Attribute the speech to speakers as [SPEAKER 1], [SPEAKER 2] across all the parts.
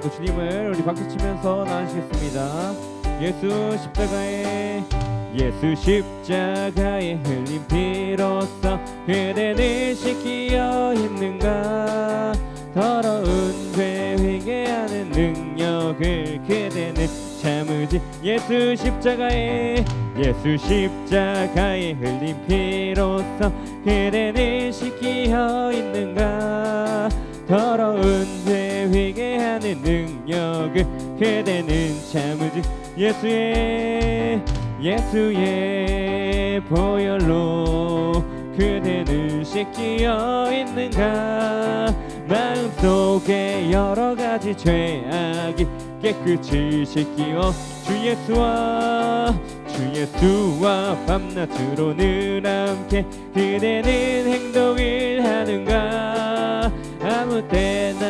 [SPEAKER 1] 그 주님을 우리 박수 치면서 나누시겠습니다. 예수 십자가에 예수 십자가에 흘린 피로써 그대는 씻기어 있는가? 더러운 죄 회개하는 능력을 그대는 참으지. 예수 십자가에 예수 십자가에 흘린 피로써 그대는 씻기어 있는가? 더러운 하는 능력을 그대는 참으지. 예수의 예수의 보혈로 그대는 씻기어 있는가? 마음속에 여러 가지 죄악이 깨끗이 씻기어 주 예수와 주 예수와 밤낮으로는 함께 그대는 행동을 하는가? 아무 때나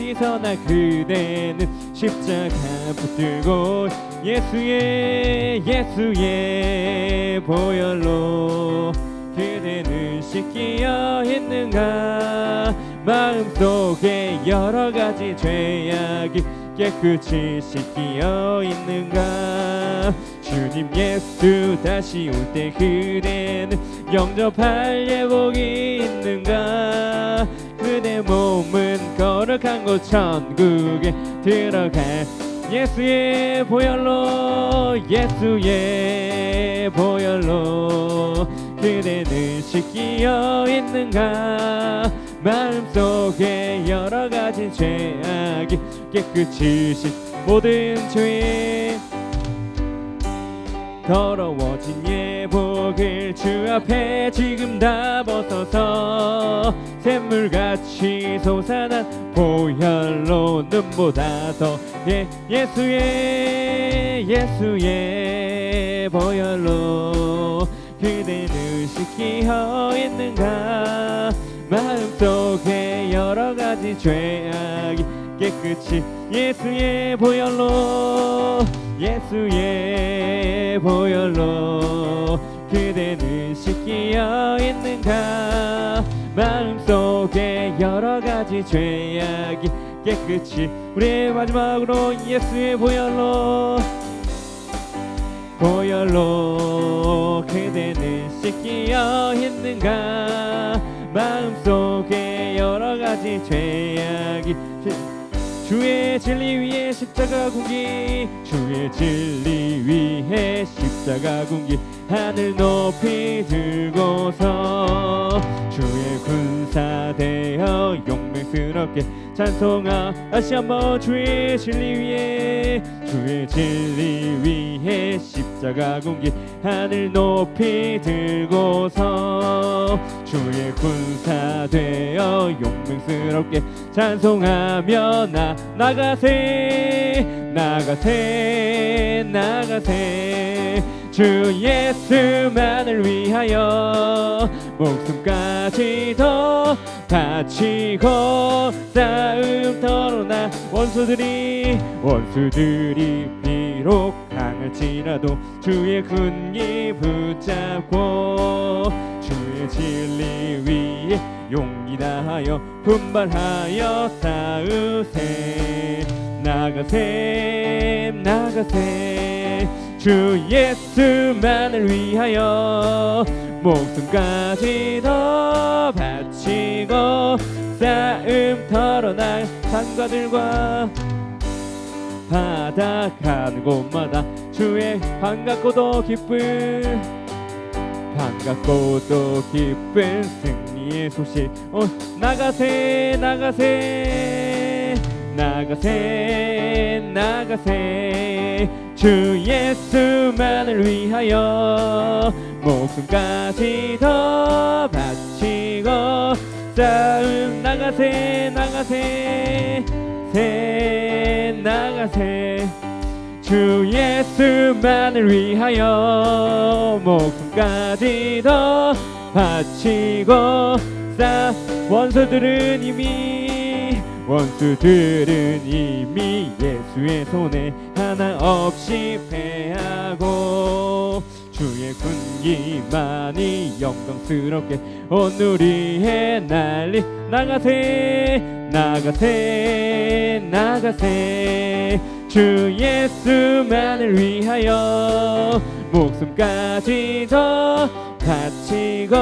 [SPEAKER 1] 어디서나 그대는 십자가 붙들고 예수의 예수의 보혈로 그대는 씻기어 있는가? 마음속에 여러 가지 죄악이 깨끗이 씻기어 있는가? 주님 예수 다시 올 때 그대는 영접할 예복이 있는가? 그대 몸은 거룩한 곳 천국에 들어갈 예수의 보혈로 예수의 보혈로 그대는 씻기어 있는가? 마음속에 여러 가지 죄악이 깨끗이 씻 모든 죄 더러워진 예 복을 주 앞에 지금 다 벗어서 샘물같이 솟아난 보혈로 눈보다 더. 예, 예수의 예수의 보혈로 그대는 씻기어 있는가? 마음속에 여러 가지 죄악이 깨끗이 예수의 보혈로 예수의 보혈로 그대는 씻기어 있는가? 마음속에 여러 가지 죄악이 깨끗이 우리의 마지막으로 예수의 보혈로 보혈로 그대는 씻기어 있는가? 마음속에 여러 가지 죄악이 주의 진리 위에 십자가 군기 주의 진리 위에 십자가 군기 하늘 높이 들고서 주의 군사 되어 용맹스럽게 찬송하 다시 한번 주의 진리 위에 주의 진리 위에 십자가 군기 하늘 높이 들고서 주의 군사 되어 용맹스럽게 찬송하며 나 나가세 나가세 나가세 주 예수만을 위하여 목숨까지 더 바치고 싸움 터로 나 원수들이 원수들이 비록 강할지라도 주의 군기 붙잡고 주의 진리 위에 용기 다하여 분발하여 싸우세. 나가세 나가세 주 예수만을 위하여 목숨까지 더 바치고 싸움터로 날 상과들과 바다 가는 곳마다 주의 반갑고도 기쁜 반갑고도 기쁜 승리의 소식. 어, 나가세 나가세 나가세 나가세 주 예수만을 위하여 목숨까지 더 바치고 싸움 나가세 나가세 세 나가세. 주 예수만을 위하여 목숨까지 더 바치고 싸 원수들은 이미 원수들은 이미 예수의 손에 하나 없이 패하고 주 주의 군기만이 영광스럽게 온 우리의 난리. 나가세 나가세 나가세. 주 예수만을 위하여 목숨까지 더 바치고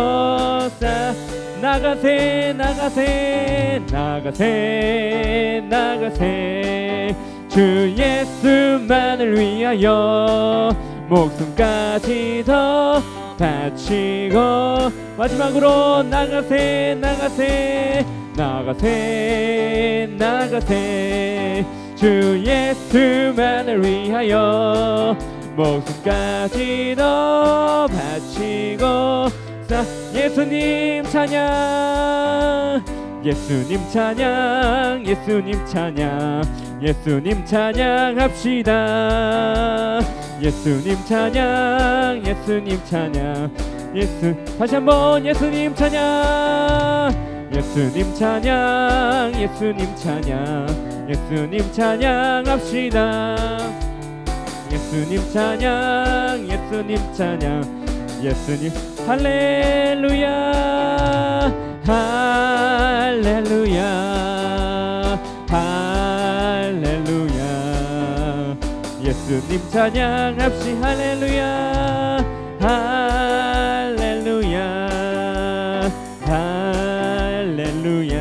[SPEAKER 1] 싸 나가세 나가세 나가세 나가세. 주 예수만을 위하여 목숨까지 더 바치고 마지막으로 나가세 나가세 나가세 나가세. 주 예수만을 위하여 목숨까지 더 바치고 자 예수님 찬양 예수님 찬양 예수님 찬양 예수님 찬양합시다 예수님 찬양 예수님 찬양 예수 다시 한번 예수님 찬양 예수님 찬양 예수님 찬양 예수님 찬양합시다 예수님 찬양 예수님 찬양 예수님 할렐루야 할렐루야 할렐루야. 예수님 찬양합시 할렐루야 할렐루야 할렐루야.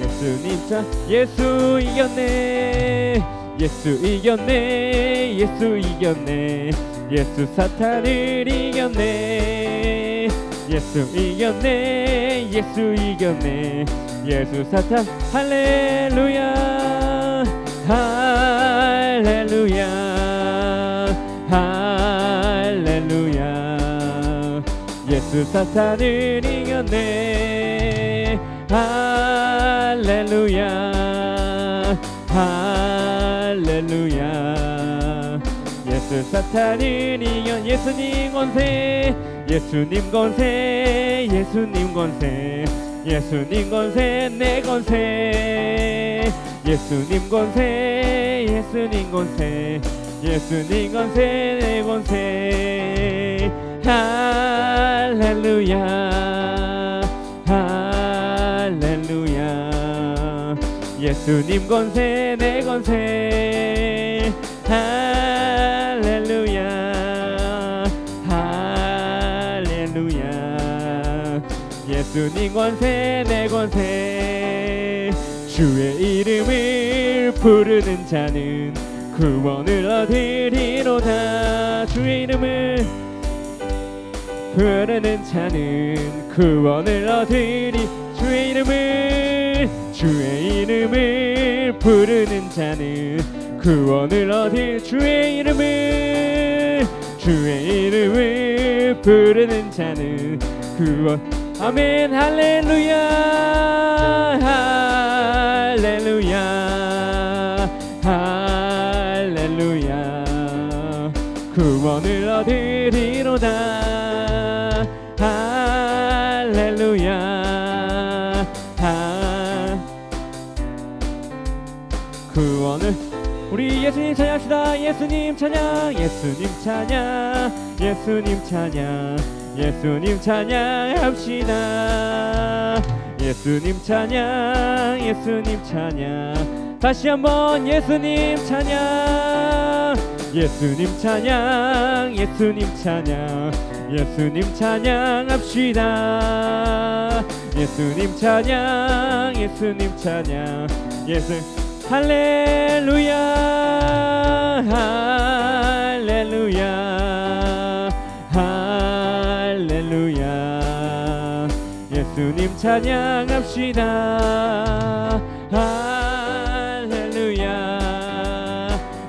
[SPEAKER 1] 예수님 찬 예수 이겼네 예수 이겼네 예수 이겼네 예수 사탄을 이겼네. 예수 이겼네. 예수 이겼네. 예수 사탄 할렐루야. 할렐루야. 할렐루야. 예수 사탄을 이겼네. 할렐루야. 할렐루야 예수 사탄을 이겨 예수님 권세 예수님 권세 예수님 권세 예수님 권세 내 권세 예수님 권세 예수님 권세 예수님 권세 내 권세. 할렐루야 할렐루야. 예수님 권세 내 권세. 할렐루야 예수님 권세 내 권세. 주의 이름을 부르는 자는 구원을 얻으리로다. 주의 이름을 부르는 자는 구원을 얻으리. 주의 이름을 주의 이름을 부르는 자는 구원을 얻을. 주의 이름을 주의 이름을 부르는 자는 구원 아멘 할렐루야 할렐루야 할렐루야. 구원을 얻으리로다 할렐루야 하 구원을 우리 예수님 찬양합시다. 예수님 찬양 예수님 찬양 예수님 찬양 예수님 찬양합시다. 예수님 찬양 예수님 찬양. 다시 한번 예수님 찬양. 예수님 찬양 예수님 찬양. 예수님 찬양합시다. 예수님 찬양 예수님 찬양. 예수 할렐루야 할렐루야 예수님 찬양합시다. 할렐루야.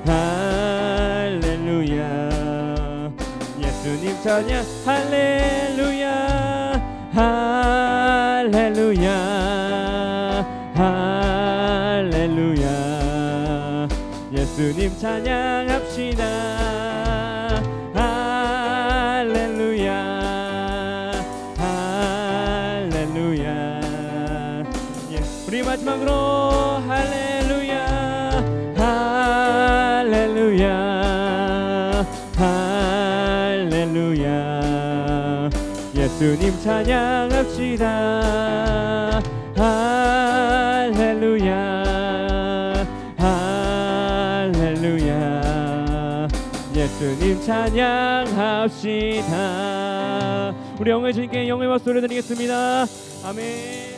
[SPEAKER 1] 할렐루야. 예수님 찬양. 할렐루야. 할렐루야. 할렐루야. 예수님 찬양합시다 예수님 찬양합시다. 할렐루야. 할렐루야. 예수님 찬양합시다. 우리 영의 주님께 영의 박수 올려드리겠습니다. 아멘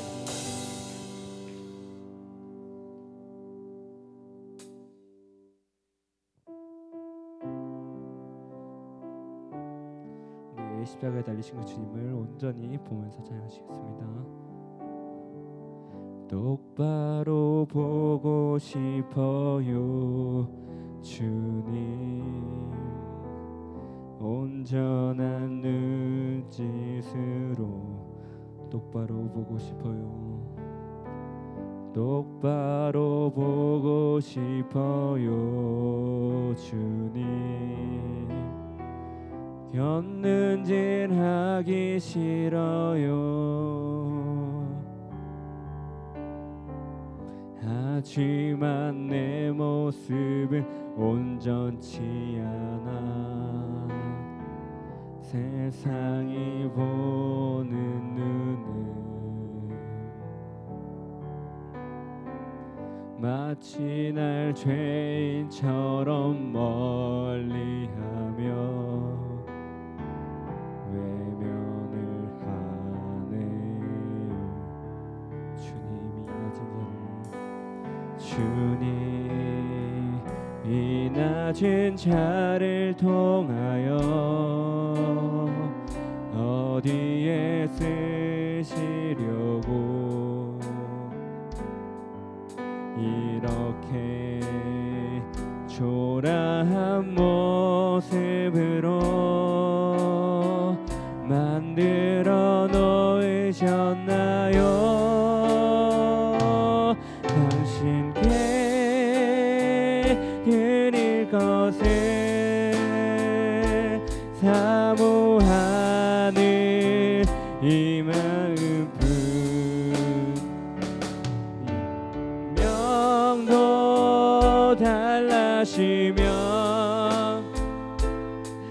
[SPEAKER 1] 십자가에 달리신 그 주님을 온전히 보면서 찬양하시겠습니다. 똑바로 보고 싶어요, 주님. 온전한 눈짓으로 똑바로 보고 싶어요. 똑바로 보고 싶어요, 주님. 곁눈질 하기 싫어요. 하지만 내 모습은 온전치 않아. 세상이 보는 눈은 마치 날 죄인처럼 멀리하며 낮은 자를 통하여 어디에 쓰시려고 이렇게 초라한 모습으 달라시며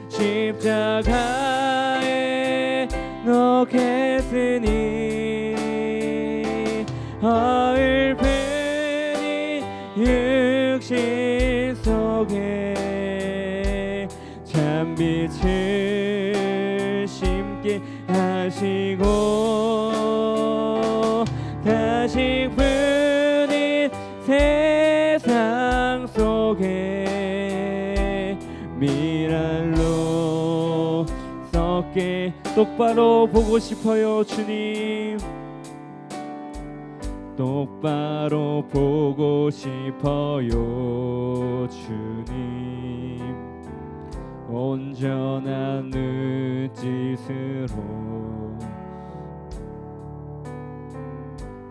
[SPEAKER 1] 십자가 썩게 똑바로 보고 싶어요 주님. 똑바로 보고 싶어요 주님. 온전한 눈짓으로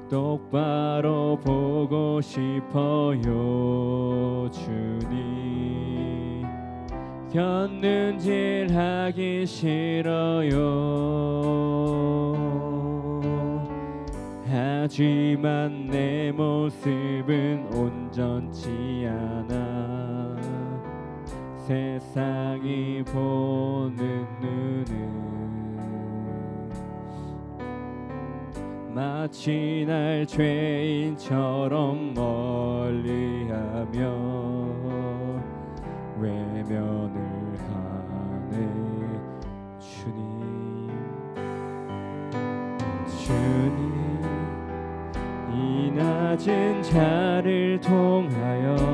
[SPEAKER 1] 똑바로 보고 싶어요 주님 곁눈질 하기 싫어요. 하지만 내 모습은 온전치 않아. 세상이 보는 눈은 마치 날 죄인처럼 멀리하며 외면을 하네. 주님 주님 이 낮은 자를 통하여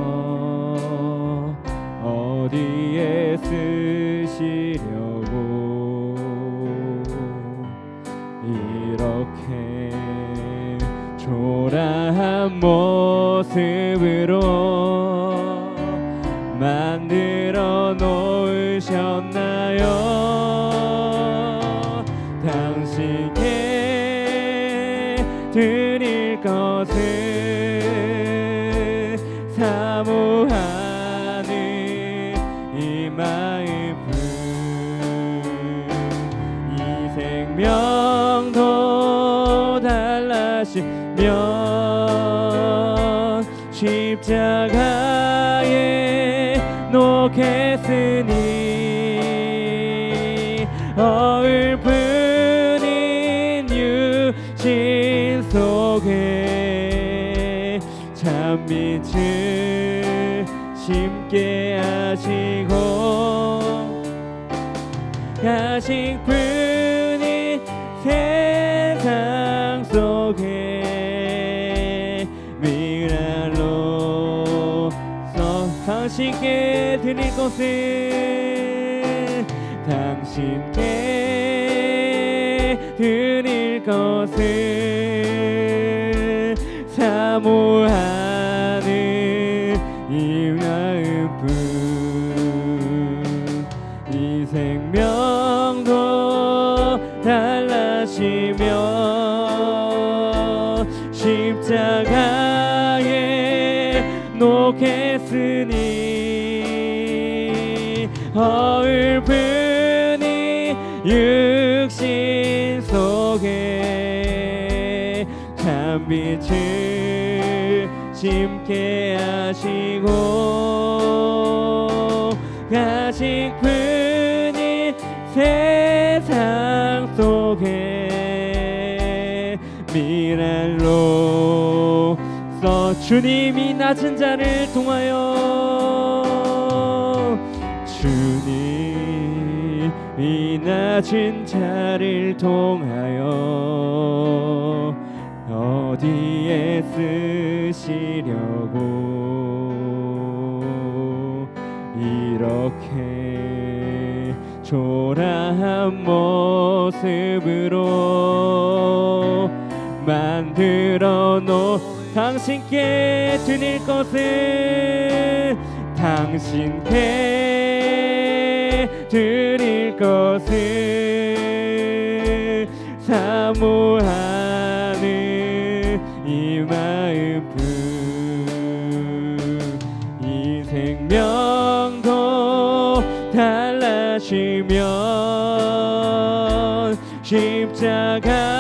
[SPEAKER 1] 생명도 달라시면 십자가에 놓겠 당신께 드릴 것은 당신께 드릴 것은 사모하 놓겠으니 어을분이 육신 속에 참 빛을 심게 하시고 가신 분이 세상 속에 미랄로 서 주님이 낮은 자를 통하여 낮은 자를 통하여 어디에 쓰시려고 이렇게 초라한 모습으로 만들어 놓 당신께 드릴 것은 당신께 드릴 것은 사모하는 이 마음뿐 이 생명도 달라지면 십자가에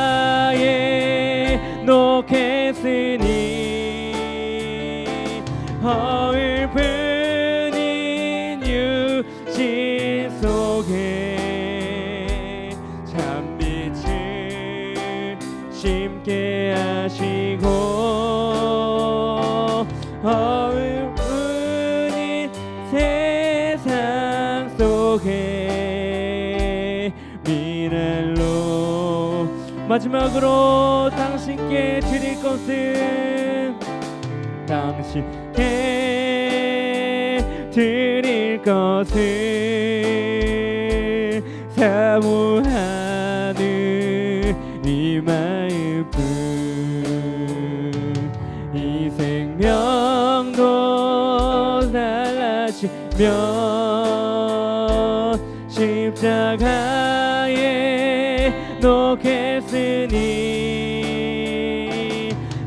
[SPEAKER 1] 놓겠으니 속에 미랄로 마지막으로 당신께 드릴 것은 당신께 드릴 것은 사모하는 이 마음뿐 이 생명도 달라지면 십자가에 놓겠으니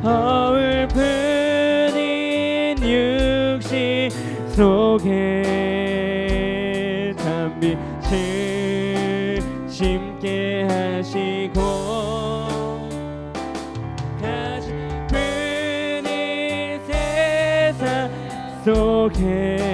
[SPEAKER 1] 허울 뿐인 육신 속에 담빛을 심게 하시고 분이 세상 속에